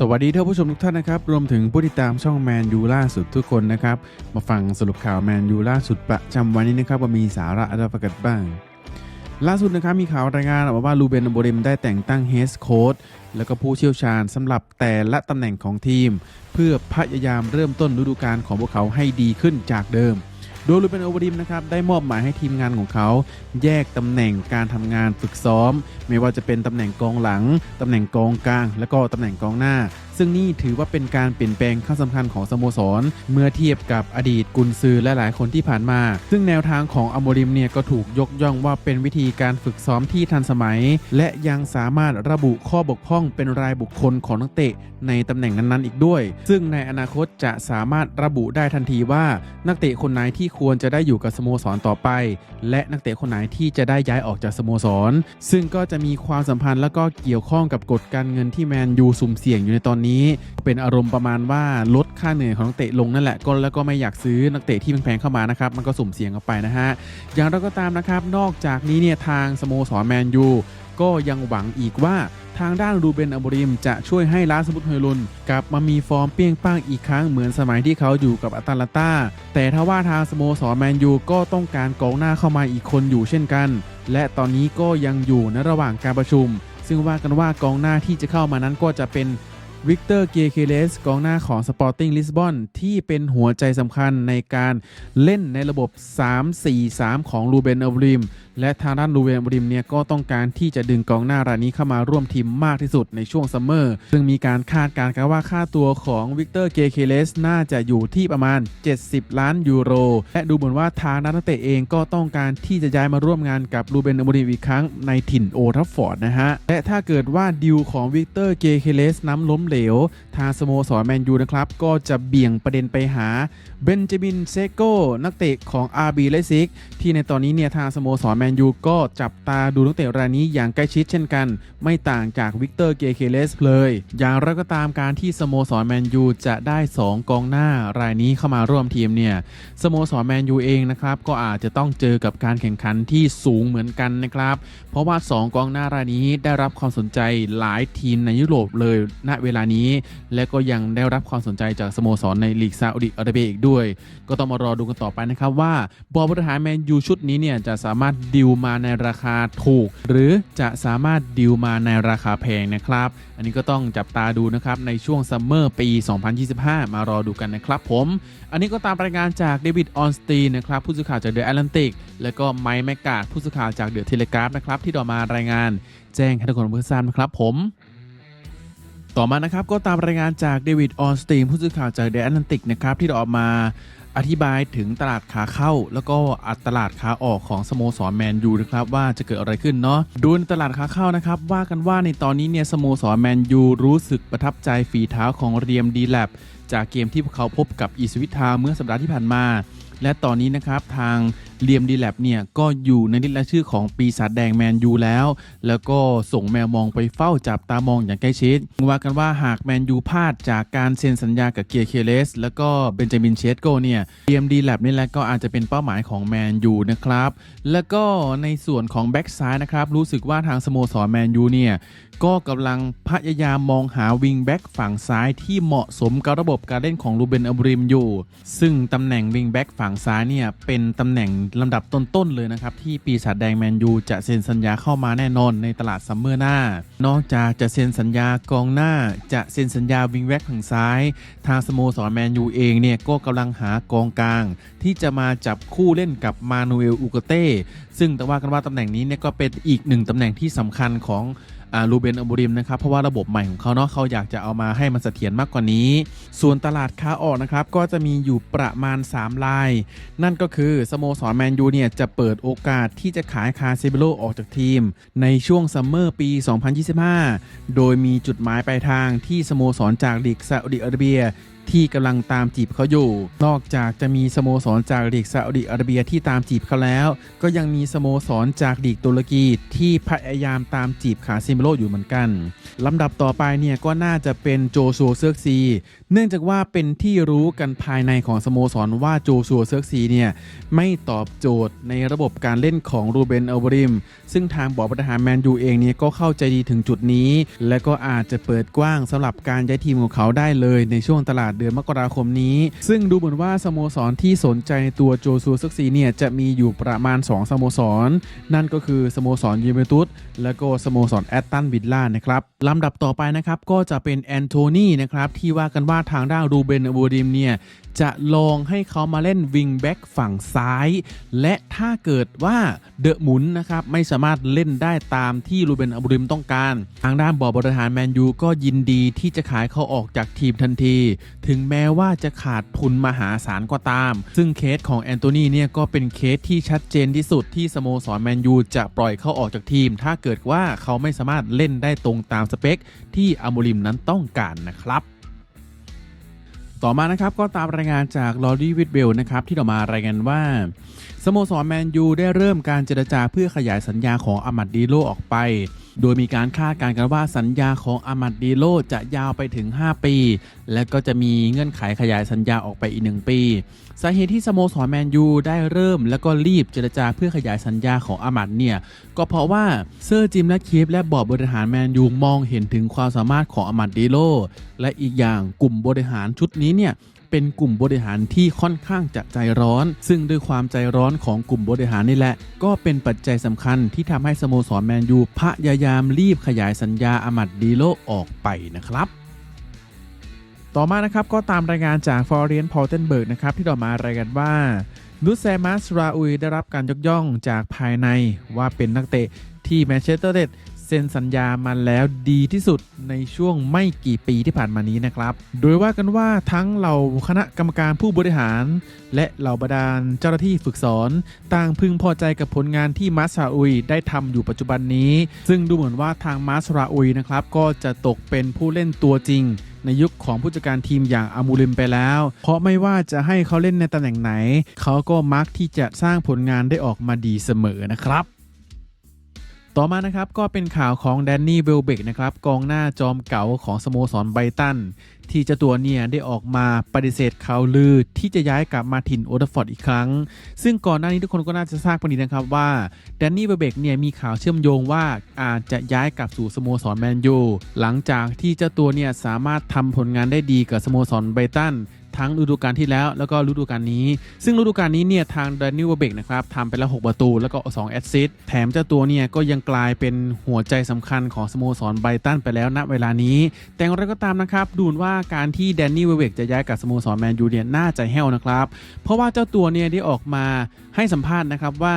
สวัสดีท่านผู้ชมทุกท่านนะครับ รวมถึงผู้ติดตามช่องแมนยูล่าสุดทุกคนนะครับ มาฟังสรุปข่าวแมนยูล่าสุดประจำวันนี้นะครับว่ามีสาระอะไรประกาศบ้าง ล่าสุดนะครับมีข่าวรายงานออกมาว่าลูเบนอโบริมได้แต่งตั้งเฮสโค้ดแล้วก็ผู้เชี่ยวชาญสำหรับแต่ละตำแหน่งของทีม เพื่อพยายามเริ่มต้นฤดูกาลของพวกเขาให้ดีขึ้นจากเดิม โดยรูเบนโอเบริมนะครับได้มอบหมายให้ทีมงานของเขา แยกตำแหน่งการทำงานฝึกซ้อม ไม่ว่าจะเป็นตำแหน่งกองหลังตำแหน่งกองกลาง และก็ตำแหน่งกองหน้า ซึ่งนี่ถือว่าเป็นการเปลี่ยนแปลงขั้นสำคัญของสโมสร เมื่อเทียบกับอดีตกุนซือและหลายคนที่ผ่านมา ซึ่งแนวทางของอโมริมเนี่ยก็ถูกยกย่องว่าเป็นวิธีการฝึกซ้อมที่ทันสมัย และยังสามารถระบุข้อบกพร่องเป็นรายบุคคลของนักเตะในตำแหน่งนั้นๆ อีกด้วย ซึ่งในอนาคตจะสามารถระบุได้ทันทีว่านักเตะคนไหนที่ควรจะได้อยู่กับสโมสรต่อไป และนักเตะคนไหนที่จะได้ย้ายออกจากสโมสร ซึ่งก็จะมีความสัมพันธ์แล้วก็เกี่ยวข้องกับกฎการเงินที่แมนยูสุ่มเสี่ยงอยู่ในตอนนี้เป็นอารมณ์ประมาณว่าลดค่าเหนื่อยของนักเตะลงนั่นแหละก็แล้วก็ไม่อยากซื้อนักเตะที่แพงๆเข้ามานะครับมันก็สุ่มเสี่ยงออกไปนะฮะอย่างไรก็ตามนะครับนอกจากนี้เนี่ยทางสโมสรแมนยูก็ยังหวังอีกว่าทางด้านรูเบนอโมริมจะช่วยให้ลาสมุทเฮลุนกลับมามีฟอร์มเปี้ยงป้างอีกครั้งเหมือนสมัยที่เขาอยู่กับอาตาลาตาแต่ถ้าว่าทางสโมสรแมนยูก็ต้องการกองหน้าเข้ามาอีกคนอยู่เช่นกัน และตอนนี้ก็ยังอยู่ในระหว่างการประชุม ซึ่งว่ากันว่ากองหน้าที่จะเข้ามานั้นก็จะเป็น วิกเตอร์เกเคเลสกองหน้าของสปอร์ติ้งลิสบอนที่เป็นหัวใจสำคัญในการเล่นในระบบ 3-4-3 ของรูเบนอโมริม และทางด้านลูเวนบริมเนี่ยก็ต้องการที่จะดึงกองหน้ารายนี้เข้ามาร่วมทีมมากที่สุดในช่วงซัมเมอร์ ซึ่งมีการคาดการณ์กันว่าค่าตัวของวิกเตอร์เกเคเลสน่าจะอยู่ที่ประมาณ 70 ล้านยูโร และดูเหมือนว่าทางนักเตะเองก็ต้องการที่จะย้ายมาร่วมงานกับลูเบนบริมอีกครั้งในถิ่นโอทัฟฟอร์ดนะฮะ และถ้าเกิดว่าดิวของวิกเตอร์เกเคเลสน้ำล้มเหลว ทางสโมสรแมนยูนะครับ ก็จะเบี่ยงประเด็นไปหาเบนจามินเซโกนักเตะของ RB เลซิกที่ในตอนนี้เนี่ยทางสโมสรแมนยูก็จับตาดูนักเตะรายนี้อย่างใกล้ชิดเช่นกัน ไม่ต่างจากวิกเตอร์เกเคเลสเลย อย่างไรก็ตามการที่สโมสรแมนยูจะได้ 2 กองหน้ารายนี้เข้ามาร่วมทีมเนี่ยสโมสรแมนยูเองนะครับก็อาจจะต้องเจอกับการแข่งขันที่สูงเหมือนกันนะครับ เพราะว่า 2 กองหน้ารายนี้ได้รับความสนใจหลายทีมในยุโรปเลยณเวลานี้ และก็ยังได้รับความสนใจจากสโมสรในลีกซาอุดิอาระเบียอีกด้วย ก็ต้องมารอดูกันต่อไปนะครับว่าบอลบริหารแมนยูชุดนี้เนี่ยจะสามารถดิวมาในราคาถูก หรือจะสามารถดิวมาในราคาแพงนะครับ อันนี้ก็ต้องจับตาดูนะครับในช่วงซัมเมอร์ปี 2025 มารอดูกันนะครับผม อันนี้ก็ตามรายงานจากเดวิดออนสตีนนะครับผู้สื่อข่าวจากเดอะแอตแลนติกและก็ไมค์แมกกาดผู้สื่อข่าวจากเดอะเทเลกราฟนะครับที่ต่อมารายงาน แจ้งให้ทุกคนเพื่อทราบนะครับผม ต่อมานะครับก็ตามรายงานจากเดวิดออนสตีนผู้สื่อข่าวจากเดอะแอตแลนติกนะครับที่ออกมาอธิบายถึงตลาดขาเข้า แล้วก็อัตลาดขาออกของสโมสรแมนยูนะครับว่าจะเกิดอะไรขึ้นเนาะดูในตลาดขาเข้านะครับว่ากันว่าในตอนนี้เนี่ยสโมสรแมนยูรู้สึกประทับใจฝีเท้าของเรียมดีแลบจากเกมที่พวกเขาพบกับอีสวิทาเมื่อสัปดาห์ที่ผ่านมา และตอนนี้นะครับทางเลียมดีแลบเนี่ยก็อยู่ในลิสต์รายชื่อของปีศาจแดงแมนยูแล้ว แล้วก็ส่งแมวมองไปเฝ้าจับตามองอย่างใกล้ชิดว่ากันว่าหากแมนยูพลาดจากการเซ็นสัญญากับเกียร์เคเลสแล้วก็เบนจามินเชสโกเนี่ยเลียมดีแลบนี่แหละก็อาจจะเป็นเป้าหมายของแมนยูนะครับแล้วก็ในส่วนของแบ็กซ้ายนะครับรู้สึกว่าทางสโมสรแมนยูเนี่ยก็กำลังพยายามมองหาวิงแบ็กฝั่งซ้ายที่เหมาะสมกับระบบการเล่นของลูเบนอับริมอยู่ ซึ่งตำแหน่งวิงแบ็กฝั่งซ้ายเนี่ยเป็นตำแหน่งลำดับต้นๆเลยนะครับ ที่ปีศาจแดงแมนยูจะเซ็นสัญญาเข้ามาแน่นอนในตลาดซัมเมอร์หน้า นอกจากจะเซ็นสัญญากองหน้า จะเซ็นสัญญาวิงแบ็กฝั่งซ้าย ทางสโมสรแมนยูเองเนี่ยก็กำลังหากองกลาง ที่จะมาจับคู่เล่นกับมานูเอลอูกเต้ซึ่งแต่ว่ากันว่าตำแหน่งนี้เนี่ยก็เป็นอีกหนึ่งตำแหน่งที่สำคัญของ ลูเบนอบูริมนะครับเพราะว่าระบบใหม่ของเขาเนาะเขาอยากจะเอามาให้มันเสถียรมากกว่านี้ ส่วนตลาดค้าออกนะครับก็จะมีอยู่ประมาณ 3 ลาย นั่นก็คือสโมสรแมนยูเนี่ยจะเปิดโอกาสที่จะขายคาเซเบโลออกจากทีม ในช่วงซัมเมอร์ปี 2025 โดยมีจุดหมายปลายทางที่สโมสรจากลีกซาอุดิอาระเบีย ที่กำลังตามจีบเขาอยู่ นอกจากจะมีสโมสรจากลีกซาอุดิอาระเบียที่ตามจีบเขาแล้ว ก็ยังมีสโมสรจากลีกตุรกีที่พยายามตามจีบคาซิเมโลอยู่เหมือนกันลำดับต่อไปเนี่ยก็น่าจะเป็นโจโซเซิร์ซี เนื่องจากว่าเป็นที่รู้กันภายในของสโมสรว่าโจชัวเซิร์ซีเนี่ยไม่ตอบโจทย์ในระบบการเล่นของรูเบนอัลบริม ซึ่งทางบอร์ดบริหารแมนยูเองเนี่ยก็เข้าใจดีถึงจุดนี้ และก็อาจจะเปิดกว้างสำหรับการย้ายทีมของเขาได้เลยในช่วงตลาดเดือนมกราคมนี้ ซึ่งดูเหมือนว่าสโมสรที่สนใจตัวโจชัวซิร์กซีเนี่ยจะมีอยู่ประมาณ 2 สโมสร นั่นก็คือสโมสรยูเวนตุสและก็สโมสรแอตตันวิลล่านะครับลำดับต่อไปนะครับก็จะเป็นแอนโทนีนะครับที่ว่ากันว่าทางด้านรูเบนอบูดิมเนี่ยจะลองให้เขามาเล่นวิงแบ็กฝั่งซ้าย และถ้าเกิดว่าเดอะหมุนนะครับไม่สามารถเล่นได้ตามที่รูเบนอบูดิมต้องการ ทางด้านบอร์ดบริหารแมนยูก็ยินดีที่จะขายเขาออกจากทีมทันทีถึงแม้ว่าจะขาดทุนมหาศาลก็ตาม ซึ่งเคสของแอนโทนีเนี่ยก็เป็นเคสที่ชัดเจนที่สุดที่สโมสรแมนยูจะปล่อยเขาออกจากทีม ถ้าเกิดว่าเขาไม่สามารถเล่นได้ตรงตามสเปค ที่อโมริมนั้นต้องการนะครับต่อมานะครับก็ตามรายงานจากลอรี่วิดเบลนะครับที่ต่อมารายงานว่าสโมสรแมนยูได้เริ่มการเจรจาเพื่อขยายสัญญาของอามัดดีโลออกไป โดยมีการคาดการณ์กันว่าสัญญาของอามัดดีโลจะยาวไปถึง 5 ปี และก็จะมีเงื่อนไขขยายสัญญาออกไปอีก 1 ปีสาเหตุที่สโมสรแมนยูได้เริ่ม แล้วก็รีบเจรจาเพื่อขยายสัญญาของอามัดเนี่ยก็เพราะว่าเซอร์จิมและคีฟและบอร์ดบริหารแมนยูมองเห็นถึงความสามารถของอามัดดีโลและอีกอย่างกลุ่มบริหารชุดนี้เนี่ย เป็นกลุ่มบริหารที่ค่อนข้างจะใจร้อน ซึ่งด้วยความใจร้อนของกลุ่มบริหารนี่แหละ ก็เป็นปัจจัยสำคัญที่ทำให้สโมสรแมนยูพยายามรีบขยายสัญญาอามัดดีโลออกไปนะครับต่อมานะครับก็ตามรายงานจากฟอร์เรียนพอลเทนเบิร์กนะครับที่ต่อมารายงานว่านุสแซมัสราอุยได้รับการยกย่องจากภายในว่าเป็นนักเตะที่แมนเชสเตอร์เดด เซ็นสัญญามาแล้วดีที่สุดในช่วงไม่กี่ปีที่ผ่านมานี้นะครับ โดยว่ากันว่าทั้งเหล่าคณะกรรมการผู้บริหาร และเหล่าบรรดาลเจ้าหน้าที่ฝึกสอน ต่างพึงพอใจกับผลงานที่มัสราอุยได้ทำอยู่ปัจจุบันนี้ ซึ่งดูเหมือนว่าทางมัสราอุยนะครับก็จะตกเป็นผู้เล่นตัวจริงในยุคของผู้จัดการทีมอย่างอามูลิมไปแล้ว เพราะไม่ว่าจะให้เขาเล่นในตำแหน่งไหน เขาก็มักที่จะสร้างผลงานได้ออกมาดีเสมอนะครับ ต่อมานะครับก็เป็นข่าวของแดนนี่เวลเบกนะครับกองหน้าจอมเก๋าของสโมสรไบรตัน ที่เจ้าตัวเนี่ยได้ออกมาปฏิเสธข่าวลือที่จะย้ายกลับมาถิ่นโอเดฟอร์ดอีกครั้ง ซึ่งก่อนหน้านี้ทุกคนก็น่าจะทราบกันดีนะครับว่าแดนนี่เวลเบกเนี่ยมีข่าวเชื่อมโยงว่าอาจจะย้ายกลับสู่สโมสรแมนยูหลังจากที่เจ้าตัวเนี่ยสามารถทำผลงานได้ดีกับสโมสรไบรตัน ทั้งฤดูกาลที่แล้วแล้วก็ฤดูกาลนี้ ซึ่งฤดูกาลนี้เนี่ยทางด a นิวเบกนะครับทำไปแล้ว 6 ประตู แล้วก็ 2 แอสซิสต์แถมเจ้าตัวเนี่ยก็ยังกลายเป็นหัวใจสำคัญของสโมสรไบรตันไปแล้วณเวลานี้ แต่อย่างไรก็ตามนะครับดูนว่าการที่แดนนี่เวเบกจะย้ายกับสโมสรแมนยูเนี่ยน่าจะแห้วนะครับ เพราะว่าเจ้าตัวเนี่ยได้ออกมาให้สัมภาษณ์นะครับว่า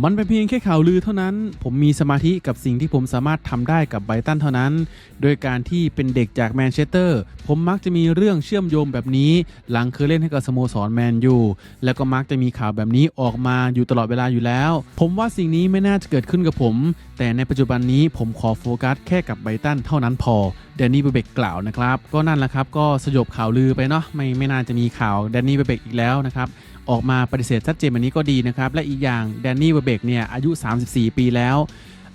มันเป็นเพียงแค่ข่าวลือเท่านั้น ผมมีสมาธิกับสิ่งที่ผมสามารถทำได้กับไบตันเท่านั้น โดยการที่เป็นเด็กจากแมนเชสเตอร์ ผมมักจะมีเรื่องเชื่อมโยงแบบนี้ หลังเคยเล่นให้กับสโมสรแมนยู แล้วก็มักจะมีข่าวแบบนี้ออกมาอยู่ตลอดเวลาอยู่แล้ว ผมว่าสิ่งนี้ไม่น่าจะเกิดขึ้นกับผม แต่ในปัจจุบันนี้ผมขอโฟกัสแค่กับไบตันเท่านั้นพอ แดนนี่เบเบกกล่าวนะครับ ก็นั่นแหละครับ ก็สยบข่าวลือไปเนาะ ไม่ไม่น่าจะมีข่าวแดนนี่เบเบกอีกแล้วนะครับ ออกมาปฏิเสธชัดเจนแบบนี้ก็ดีนะครับ และอีกอย่างแดนนี่เบเบกเนี่ยอายุ 34 ปีแล้ว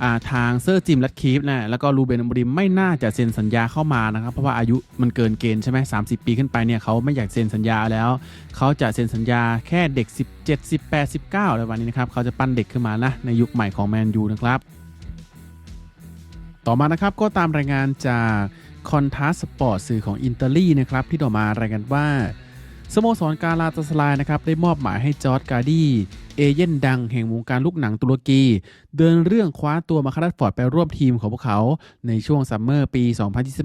าทางเซอร์จิมลัดคีฟนะแล้วก็ลูเบนอมบริมไม่น่าจะเซ็นสัญญาเข้ามานะครับ เพราะว่าอายุมันเกินเกณฑ์ใช่ไหม30ปีขึ้นไปเนี่ยเขาไม่อยากเซ็นสัญญาแล้ว เขาจะเซ็นสัญญาแค่เด็ก 17 18 19อะไรวันนี้นะครับ เขาจะปั้นเด็กขึ้นมานะในยุคใหม่ของแมนยูนะครับต่อมานะครับก็ตามรายงานจากคอนทัสสปอร์ตสื่อของอินเตอรี่นะครับที่ต่อมารายงานว่า สโมสรกาลาตาสลายนะครับได้มอบหมายให้จอร์ดการ์ดี้ เอเย่นดังแห่งวงการลูกหนังตุรกี เดินเรื่องคว้าตัวมาคารัสฟอร์ดไปร่วมทีมของพวกเขาในช่วงซัมเมอร์ปี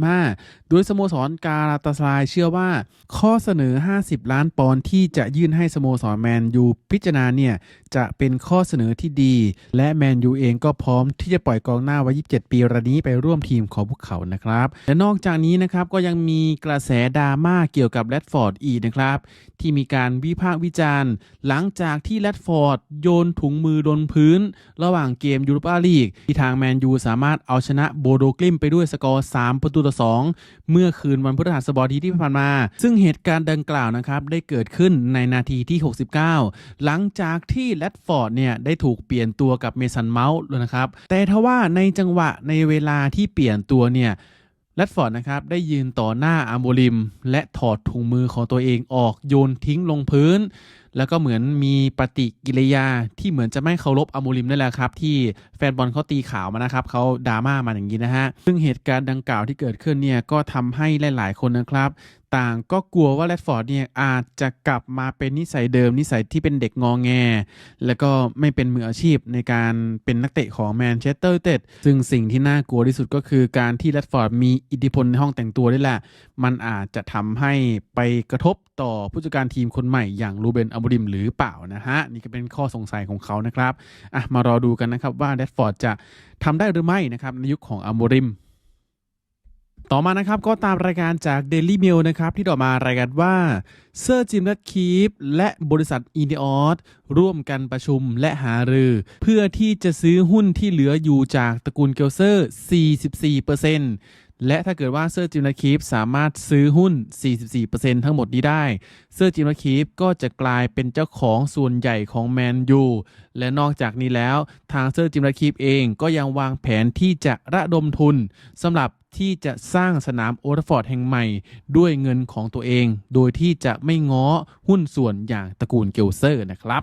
2025 โดยสโมสรกาลาตาสลายเชื่อว่า ข้อเสนอ 50 ล้านปอนด์ที่จะยื่นให้สโมสรแมนยูพิจารณาเนี่ย จะเป็นข้อเสนอที่ดี และแมนยูเองก็พร้อมที่จะปล่อยกองหน้าวัย 27 ปีรายนี้ไปร่วมทีมของพวกเขานะครับ และนอกจากนี้นะครับก็ยังมีกระแสดราม่าเกี่ยวกับแรดฟอร์ดอีกนะครับที่มีการวิพากษ์วิจารณ์ หลังจากที่แรดฟอร์ดโยนถุงมือโดนพื้น ระหว่างเกมยูโรปาลีก ที่ทางแมนยูสามารถเอาชนะโบโดกลิมไปด้วยสกอร์ 3 ประตูต่อ 2 เมื่อคืนวันพฤหัสบดีที่ผ่านมา ซึ่งเหตุการณ์ดังกล่าวนะครับ ได้เกิดขึ้นในนาทีที่ 69 หลังจากที่แรดฟอร์ดเนี่ยได้ถูกเปลี่ยนตัวกับเมสันเมาส์นะครับ แต่ทว่าในจังหวะในเวลาที่เปลี่ยนตัวเนี่ยแรดฟอร์ดนะครับได้ยืนต่อหน้าอาโมริม และถอดถุงมือของตัวเองออกโยนทิ้งลงพื้น แล้วก็เหมือนมีปฏิกิริยาที่เหมือนจะไม่เคารพอาโมริมนั่นแหละครับ ที่แฟนบอลเขาตีข่าวมานะครับเขาดราม่ามาอย่างนี้นะฮะซึ่งเหตุการณ์ดังกล่าวที่เกิดขึ้นเนี่ยก็ทำให้หลาย ๆ คนนะครับ ต่างก็กลัวว่าแรดฟอร์ดเนี่ยอาจจะกลับมาเป็นนิสัยเดิม นิสัยที่เป็นเด็กงองแง แล้วก็ไม่เป็นมืออาชีพในการเป็นนักเตะของแมนเชสเตอร์ยูไนเต็ดซึ่งสิ่งที่น่ากลัวที่สุดก็คือการที่แรดฟอร์ดมีอิทธิพลในห้องแต่งตัวนี่แหละ มันอาจจะทำให้ไปกระทบต่อผู้จัดการทีมคนใหม่อย่างรูเบนอบริมหรือเปล่านะฮะ นี่ก็เป็นข้อสงสัยของเขานะครับอะมารอดูกันนะครับว่าแรดฟอร์ดจะทำได้หรือไม่นะครับในยุคของอัมบริมต่อมานะครับก็ตามรายการจาก Daily Mail นะครับที่ต่อมารายงานว่าเซอร์จิมนัทคีฟและบริษัทอีเนออสร่วมกันประชุมและหารือ เพื่อที่จะซื้อหุ้นที่เหลืออยู่จากตระกูลเกลเซอร์ 44% และถ้าเกิดว่าเซอร์จิมนัทคีฟสามารถซื้อหุ้น 44%ทั้งหมดนี้ได้ เซอร์จิมนัทคีฟก็จะกลายเป็นเจ้าของส่วนใหญ่ของแมนยู และนอกจากนี้แล้วทางเซอร์จิมนัทคีฟเองก็ยังวางแผนที่จะระดมทุนสำหรับที่จะสร้างสนามโอลด์แทราฟฟอร์ดแห่งใหม่ ด้วยเงินของตัวเอง โดยที่จะไม่ง้อหุ้นส่วนอย่างตระกูลเกลเซอร์นะครับ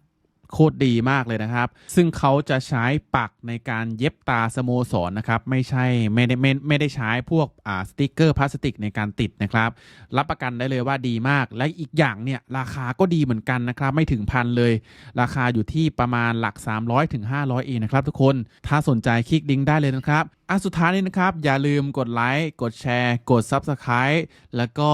โคตรดีมากเลยนะครับ ซึ่งเขาจะใช้ปักในการเย็บตาสโมสรนนะครับ ไม่ใช่ไม่ได้ไม่ไม่ได้ใช้พวกอ่าสติกเกอร์พลาสติกในการติดนะครับ รับประกันได้เลยว่าดีมาก และอีกอย่างเนี่ยราคาก็ดีเหมือนกันนะครับ ไม่ถึงพันเลย ราคาอยู่ที่ประมาณหลัก 300ถึง500เองนะครับทุกคน ถ้าสนใจคลิกลิงก์ได้เลยนะครับอันสุดท้ายนี้นะครับ อย่าลืมกดไลค์กดแชร์ กด Subscribe แล้วก็